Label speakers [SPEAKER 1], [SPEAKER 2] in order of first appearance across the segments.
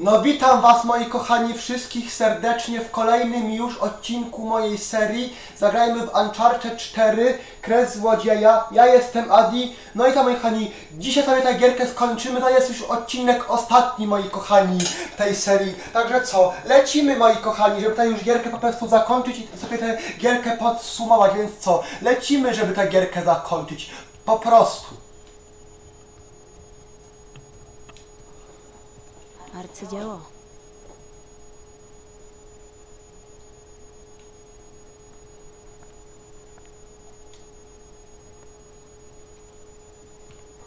[SPEAKER 1] No witam was moi kochani wszystkich serdecznie w kolejnym już odcinku mojej serii. Zagrajmy w Uncharted 4 Kres Złodzieja. Ja jestem Adi. No i to moi kochani, dzisiaj sobie tę gierkę skończymy. To jest już odcinek ostatni moi kochani tej serii. Także co, lecimy moi kochani, żeby tę już gierkę po prostu zakończyć i sobie tę gierkę podsumować. Więc co, lecimy żeby tę gierkę zakończyć. Po prostu
[SPEAKER 2] Arcydzieło.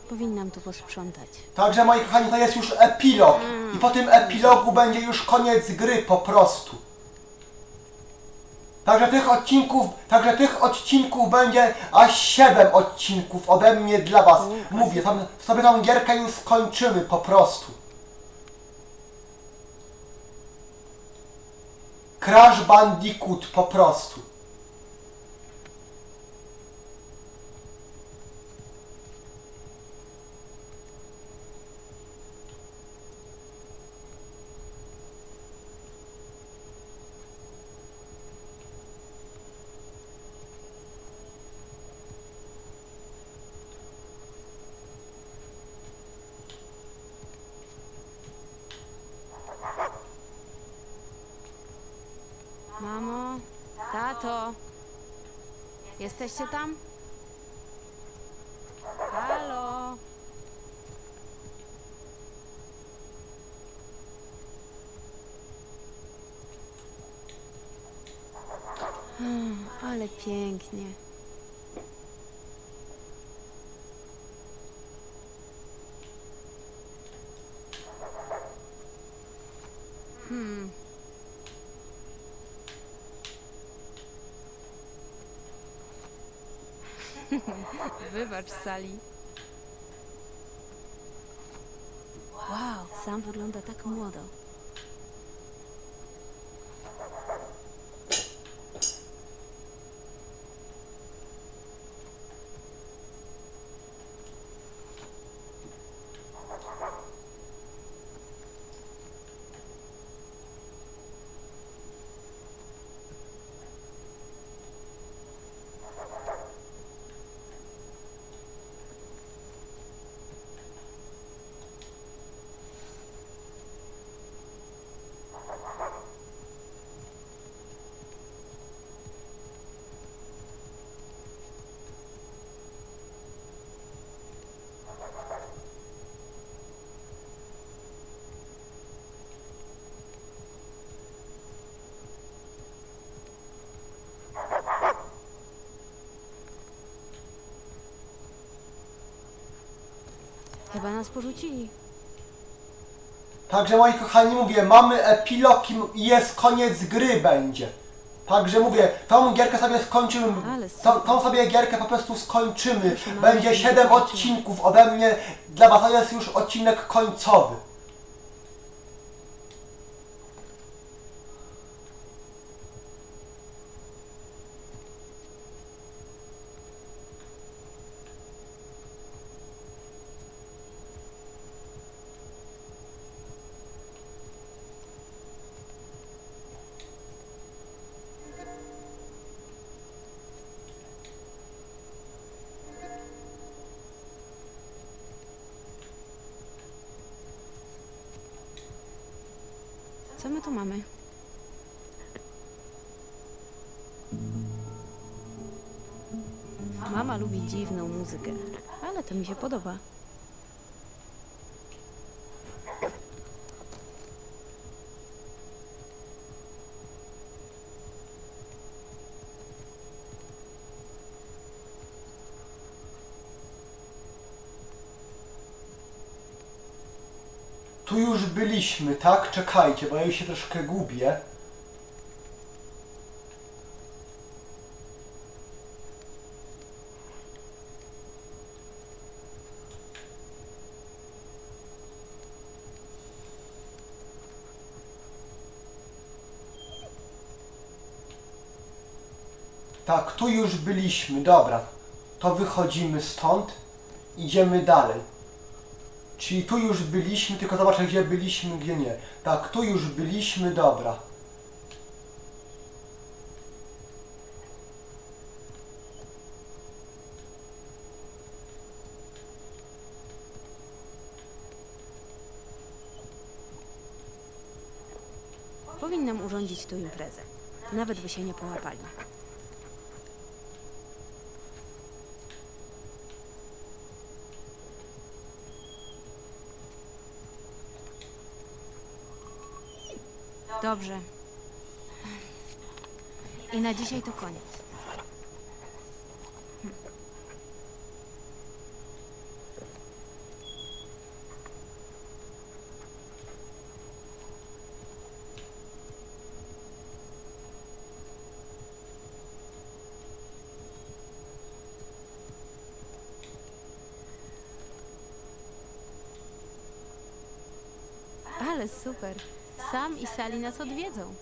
[SPEAKER 2] Powinnam tu posprzątać.
[SPEAKER 1] Także moi kochani, to jest już epilog. I po tym epilogu będzie już koniec gry po prostu. Także tych odcinków, także tych odcinków będzie aż 7 odcinków ode mnie dla was. Mówię, tam, sobie tą gierkę już skończymy po prostu. Crash Bandicoot po prostu.
[SPEAKER 2] Mamo, tato, jesteście tam? Halo? Hmm, Ale pięknie. Hmm. Wybacz, Sali. Wow, sam wygląda tak młodo. Chyba nas porzucili.
[SPEAKER 1] Także moi kochani, mówię, mamy epilog i jest koniec gry będzie. Także mówię, tą gierkę sobie skończymy, tą, tą sobie gierkę po prostu skończymy. Będzie
[SPEAKER 2] żeby
[SPEAKER 1] 7
[SPEAKER 2] nie kończyła.
[SPEAKER 1] odcinków ode mnie, dla was to jest już odcinek końcowy.
[SPEAKER 2] Co my tu mamy? Mama lubi dziwną muzykę, ale to mi się podoba.
[SPEAKER 1] Tu już byliśmy, tak? Czekajcie, bo ja się troszkę gubię. Tak, tu już byliśmy, dobra. To wychodzimy stąd, idziemy dalej. Czyli tu już byliśmy, tylko zobaczę gdzie byliśmy, gdzie nie. Tak, tu już byliśmy, dobra.
[SPEAKER 2] Powinnam urządzić tu imprezę. Nawet by się nie połapali. Dobrze. I na dzisiaj to koniec. Ale super. Sam i Sali nas odwiedzą.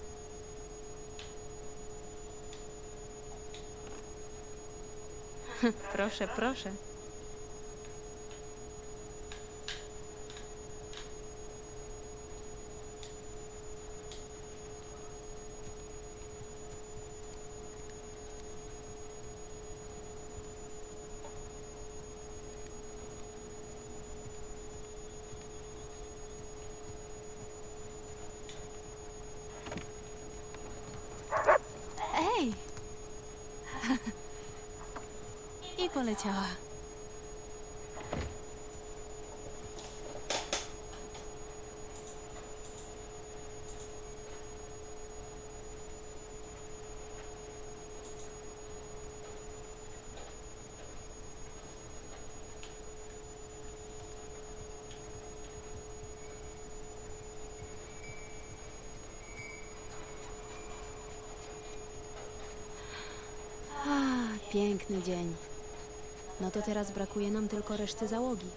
[SPEAKER 2] proszę, proszę. Ej! I poleciała. A, dzień. No to teraz brakuje nam tylko reszty załogi.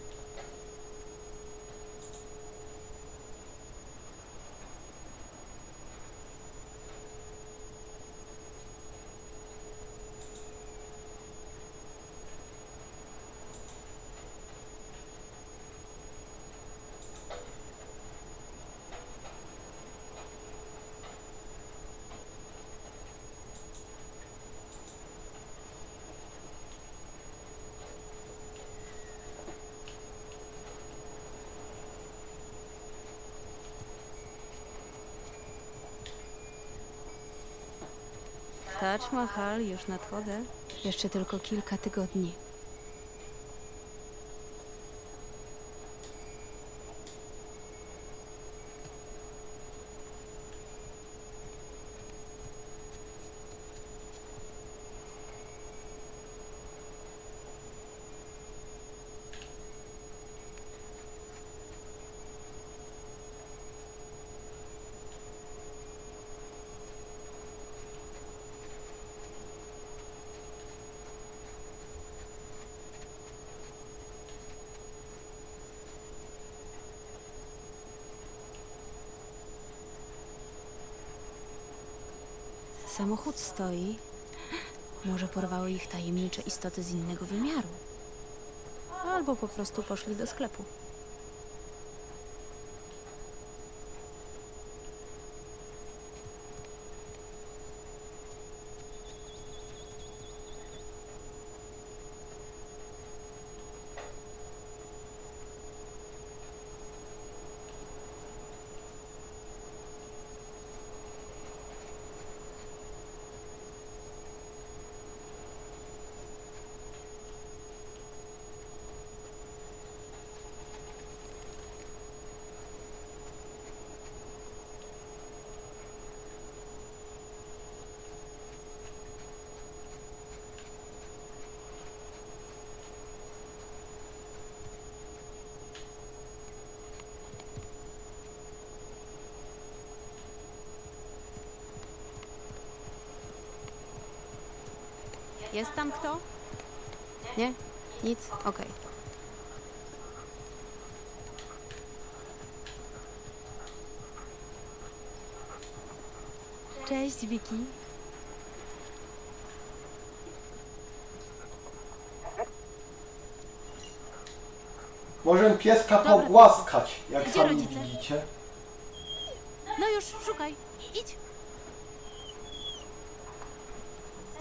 [SPEAKER 2] Taj Mahal już nadchodzę. Jeszcze tylko kilka tygodni. Samochód stoi. Może porwały ich tajemnicze istoty z innego wymiaru. Albo po prostu poszli do sklepu. Jest tam kto? Nie? Nic? Okej. Cześć, Wiki.
[SPEAKER 1] Możemy pieska
[SPEAKER 2] Dobra.
[SPEAKER 1] pogłaskać, jak
[SPEAKER 2] Gdzie
[SPEAKER 1] sami
[SPEAKER 2] rodzice?
[SPEAKER 1] widzicie.
[SPEAKER 2] No już, szukaj. Idź.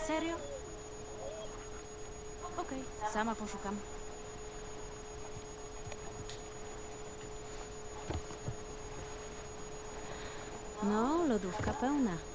[SPEAKER 2] Serio? Okej, sama poszukam. No, lodówka pełna.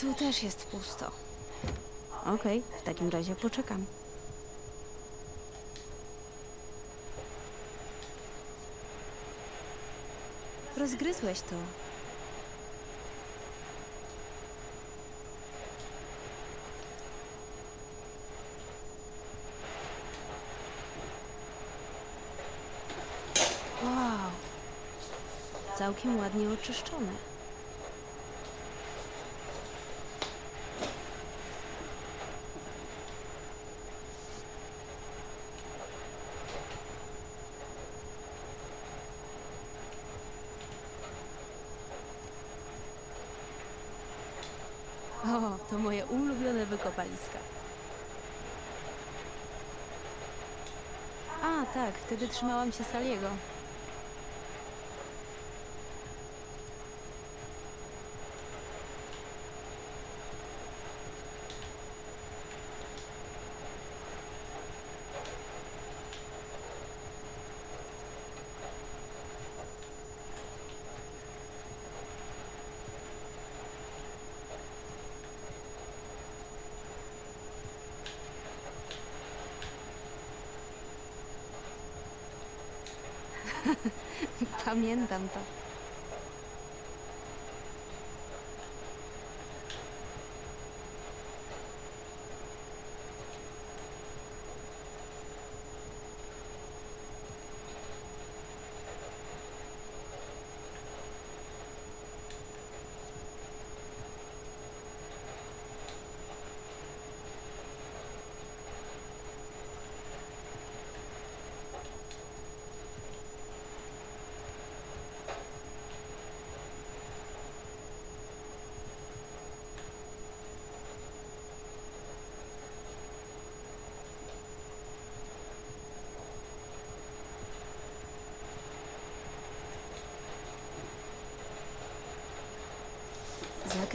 [SPEAKER 2] Tu też jest pusto. Okej, w takim razie poczekam. Rozgryzłeś to. Wow. Całkiem ładnie oczyszczone. O, to moje wykopaliska. A, tak, wtedy trzymałam się Saliego. Pamiętam to.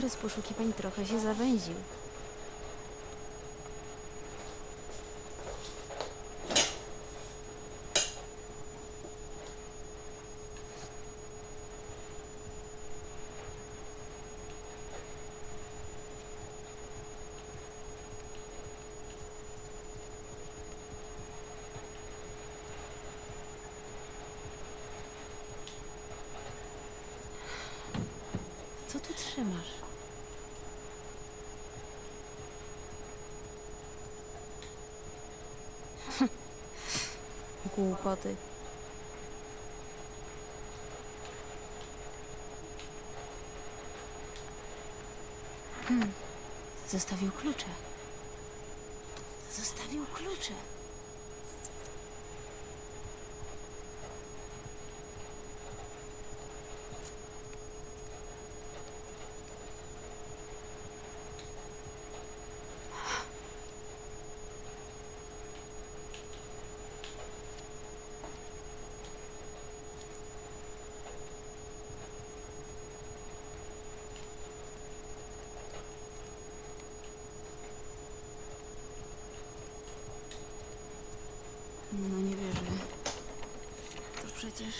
[SPEAKER 2] Zakres poszukiwań trochę się zawęził. Co tu trzymasz? Głupoty. Hmm. Zostawił klucze. Zostawił klucze. No nie wierzę. To przecież...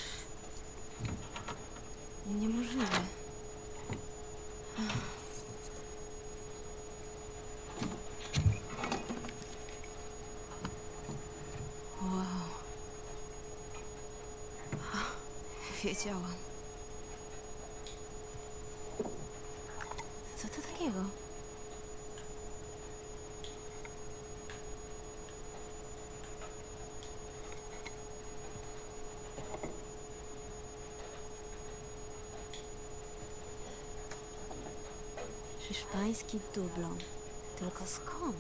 [SPEAKER 2] niemożliwe. Wow. Wiedziałam. Hiszpański dublon. Tylko skąd?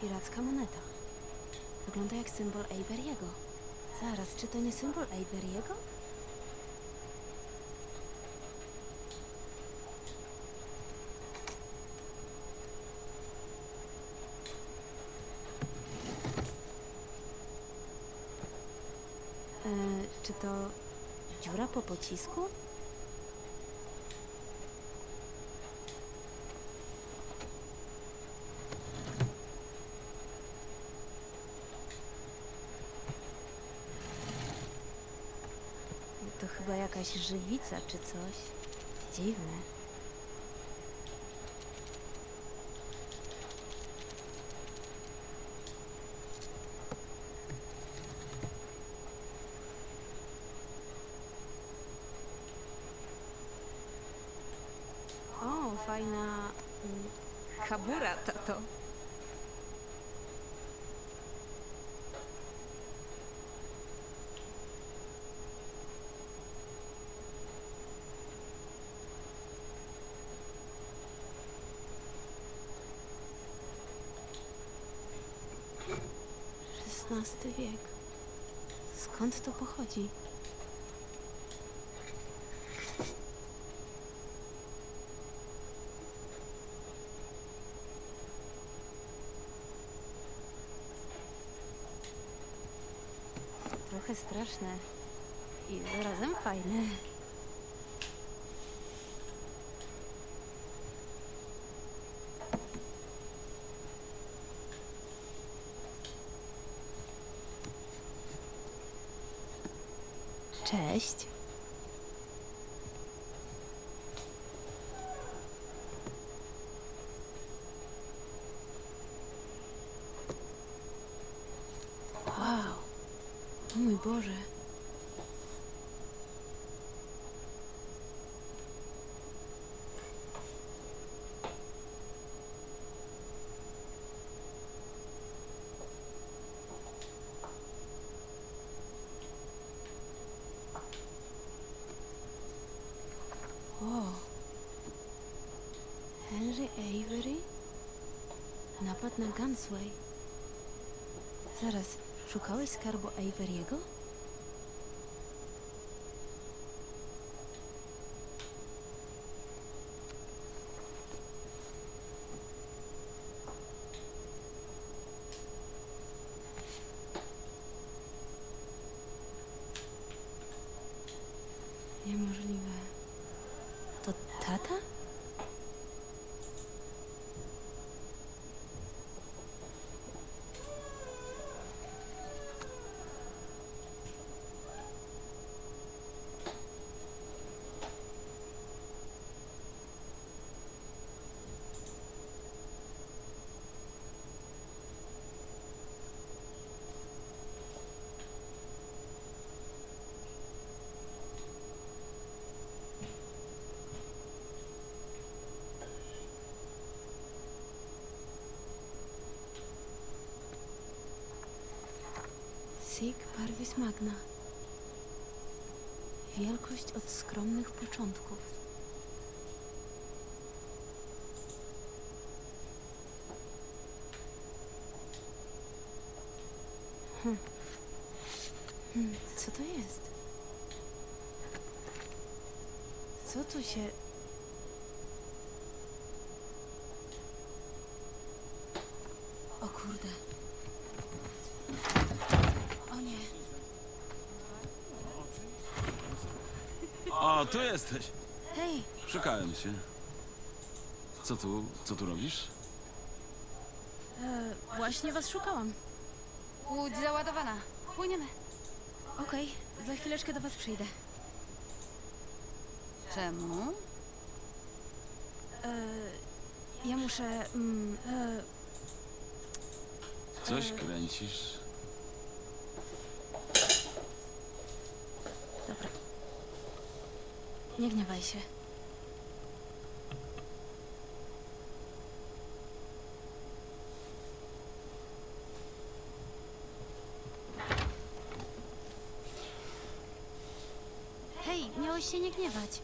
[SPEAKER 2] Piracka moneta. Wygląda jak symbol Averiego. Zaraz, czy to nie symbol Averiego? E, czy to dziura po pocisku? To chyba jakaś żywica czy coś. Dziwne. O, fajna mm, kabura, tato. XVI wiek. Skąd to pochodzi? Trochę straszne i zarazem fajne. Cześć. Wow. O mój Boże. Gunsway. Zaraz, szukałeś skarbu Avery'ego? Niemożliwe. To tata? Sic parvis magna. Wielkość od skromnych początków. Hm. Hmm, co to jest? Co tu się... O kurde. O nie.
[SPEAKER 3] O, tu jesteś.
[SPEAKER 2] Hej,
[SPEAKER 3] Szukałem cię. Co tu, co tu robisz?
[SPEAKER 2] e, właśnie was szukałam.
[SPEAKER 4] Łódź załadowana. Płyniemy.
[SPEAKER 2] Okej, za chwileczkę do was przyjdę.
[SPEAKER 4] Czemu?
[SPEAKER 2] E, ja muszę... Mm, e,
[SPEAKER 3] Coś kręcisz?
[SPEAKER 2] dobra. Nie gniewaj się. Hej, miałeś się nie gniewać.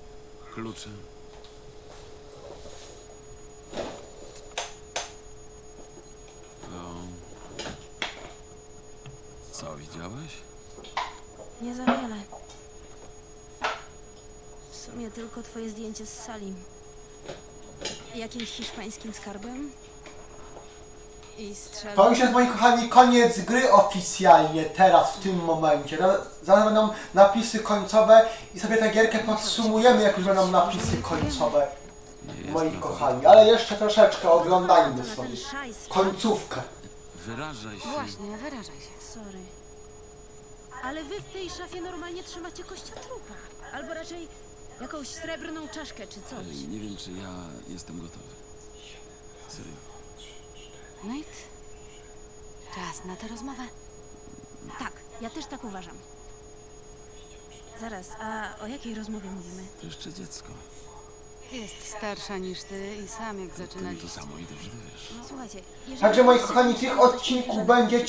[SPEAKER 3] Klucze. No. Co widziałeś?
[SPEAKER 2] Nie za wiele. W sumie tylko twoje zdjęcie z Salim. Jakimś hiszpańskim skarbem. I strzelbą.
[SPEAKER 1] To już jest, moi kochani, koniec gry oficjalnie, teraz, w tym momencie. Za- Zaraz będą napisy końcowe i sobie tę gierkę podsumujemy, jak już będą napisy końcowe, moi kochani. Ale jeszcze troszeczkę oglądajmy
[SPEAKER 2] Na ten
[SPEAKER 1] sobie.
[SPEAKER 2] szajs.
[SPEAKER 1] Końcówkę.
[SPEAKER 3] Wyrażaj się.
[SPEAKER 4] Właśnie, wyrażaj się.
[SPEAKER 2] Sorry. Ale wy w tej szafie normalnie trzymacie kościotrupa. Albo raczej jakąś srebrną czaszkę czy coś.
[SPEAKER 3] Ej, Nie wiem, czy ja jestem gotowy. Serio.
[SPEAKER 4] Nate? Czas na tę rozmowę.
[SPEAKER 2] Tak, ja też tak uważam. Zaraz, a o jakiej rozmowie mówimy?
[SPEAKER 3] To jeszcze dziecko.
[SPEAKER 4] Jest starsza niż ty i sam jak
[SPEAKER 3] To mi to
[SPEAKER 4] zaczynaliście.
[SPEAKER 3] samo i dobrze wiesz.
[SPEAKER 2] Słuchajcie, jeżeli...
[SPEAKER 1] Także moi kochani, tych odcinków będzie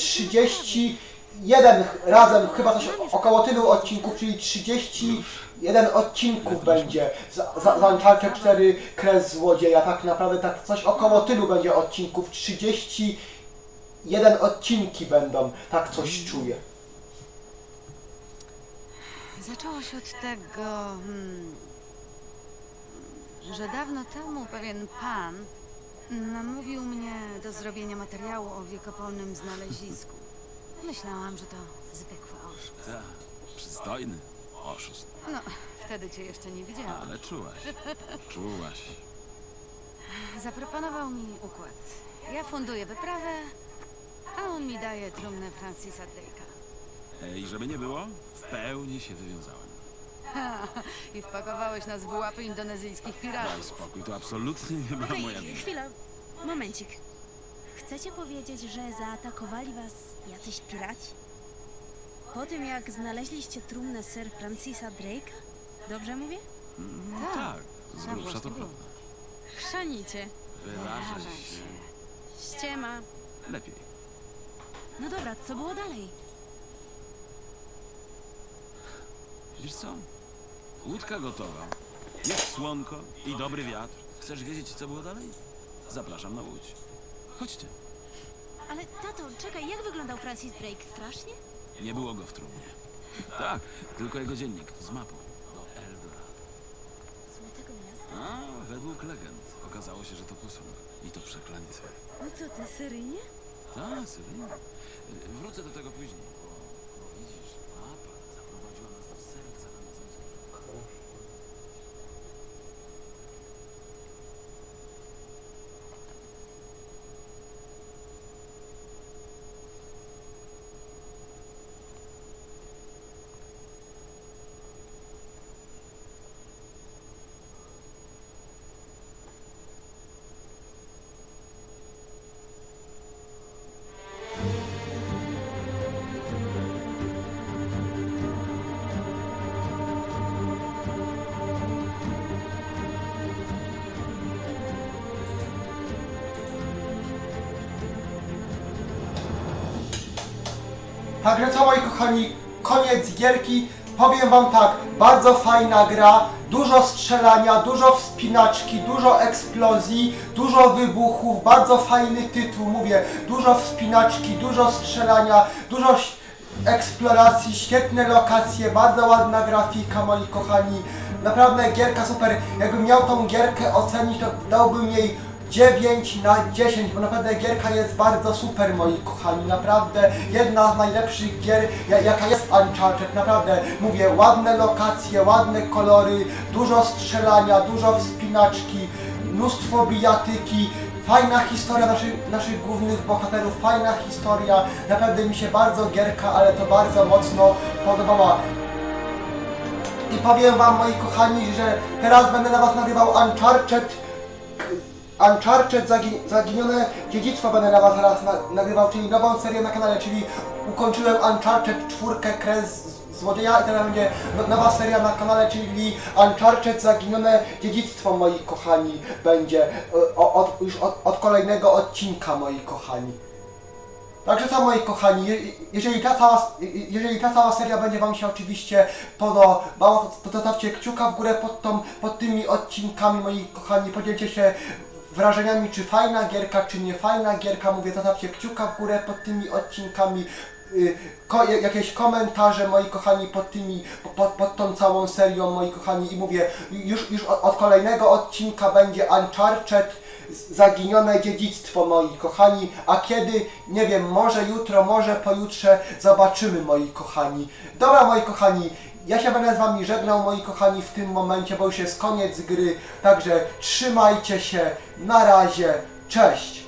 [SPEAKER 1] 31 razem, chyba coś około tylu odcinków, czyli 31 odcinków będzie za, za, za Uncharted 4 Kres Złodzieja. Tak naprawdę tak coś około tylu będzie odcinków. 31 odcinki będą, tak coś czuję.
[SPEAKER 4] Zaczęło się od tego, hmm, że dawno temu pewien pan namówił mnie do zrobienia materiału o wiekopolnym znalezisku. Myślałam, że to zwykły oszust.
[SPEAKER 3] Tak, przystojny. Oszust.
[SPEAKER 4] No, wtedy cię jeszcze nie widziałam.
[SPEAKER 3] Ale czułaś. Czułaś.
[SPEAKER 4] Zaproponował mi układ. Ja funduję wyprawę, a on mi daje trumnę Francisa Drake'a.
[SPEAKER 3] Ej, żeby nie było, w pełni się wywiązałem.
[SPEAKER 4] I wpakowałeś nas w łapy indonezyjskich
[SPEAKER 3] Daj
[SPEAKER 4] piratów.
[SPEAKER 3] spokój, to absolutnie nie była
[SPEAKER 2] Okej,
[SPEAKER 3] moja wina.
[SPEAKER 2] chwila, momencik. Chcecie powiedzieć, że zaatakowali was jacyś piraci? Po tym, jak znaleźliście trumnę Sir Francisa Drake'a? Dobrze mówię?
[SPEAKER 3] Mm,
[SPEAKER 4] Tak.
[SPEAKER 3] Tak, z
[SPEAKER 4] Na
[SPEAKER 3] grubsza to prawda.
[SPEAKER 2] Chrzanicie.
[SPEAKER 3] Wyrażaj
[SPEAKER 4] Wyrażaj
[SPEAKER 3] się.
[SPEAKER 2] Ściema.
[SPEAKER 3] Lepiej.
[SPEAKER 2] No dobra, co było dalej?
[SPEAKER 3] Wiesz co? Łódka gotowa. Jest słonko i dobry wiatr. Chcesz wiedzieć, co było dalej? Zapraszam na łódź. Chodźcie.
[SPEAKER 2] Ale tato, czekaj, jak wyglądał Francis Drake? Strasznie?
[SPEAKER 3] Nie było go w trumnie. Tak, tylko jego dziennik z mapą do Eldorado.
[SPEAKER 2] Złotego miasta?
[SPEAKER 3] A, według legend okazało się, że to posąg. I to przeklęty.
[SPEAKER 2] No co ty, seryjnie?
[SPEAKER 3] Tak, Sylwia. Wrócę do tego później,
[SPEAKER 1] Także co moi kochani, koniec gierki. Powiem wam tak, bardzo fajna gra, dużo strzelania, dużo wspinaczki, dużo eksplozji, dużo wybuchów, bardzo fajny tytuł, mówię, dużo wspinaczki, dużo strzelania, dużo eksploracji, świetne lokacje, bardzo ładna grafika moi kochani. Naprawdę gierka super. Jakbym miał tą gierkę ocenić, to dałbym jej 9 na 10, bo naprawdę gierka jest bardzo super, moi kochani, naprawdę jedna z najlepszych gier, ja- jaka jest Uncharted, naprawdę, mówię, ładne lokacje, ładne kolory, dużo strzelania, dużo wspinaczki, mnóstwo bijatyki, fajna historia naszych, naszych głównych bohaterów, fajna historia, naprawdę mi się bardzo gierka, ale to bardzo mocno podobała. I powiem wam, moi kochani, że teraz będę na was nagrywał Uncharted Uncharted Zagi- Zaginione. Dziedzictwo będę na was teraz na, nagrywał, czyli nową serię na kanale, czyli ukończyłem Uncharted 4 Kres Złodzieja i teraz będzie no- nowa seria na kanale, czyli Uncharted Zaginione. Dziedzictwo, moi kochani, będzie e, od, już od, od kolejnego odcinka, moi kochani. Także co moi kochani, je- jeżeli ta cała, jeżeli ta cała seria będzie Wam się oczywiście podobała, to zostawcie kciuka w górę pod, tą, pod tymi odcinkami moi kochani, podzielcie się wrażeniami, czy fajna gierka, czy nie fajna gierka, mówię, zostawcie kciuka w górę pod tymi odcinkami, y, ko, jakieś komentarze moi kochani pod tymi, pod, pod tą całą serią moi kochani i mówię, już, już od, od kolejnego odcinka będzie Uncharted zaginione dziedzictwo, moi kochani. A kiedy? Nie wiem, może jutro, może pojutrze zobaczymy, moi kochani. Dobra, moi kochani, ja się będę z wami żegnał, moi kochani, w tym momencie, bo już jest koniec gry. Także trzymajcie się, na razie, cześć!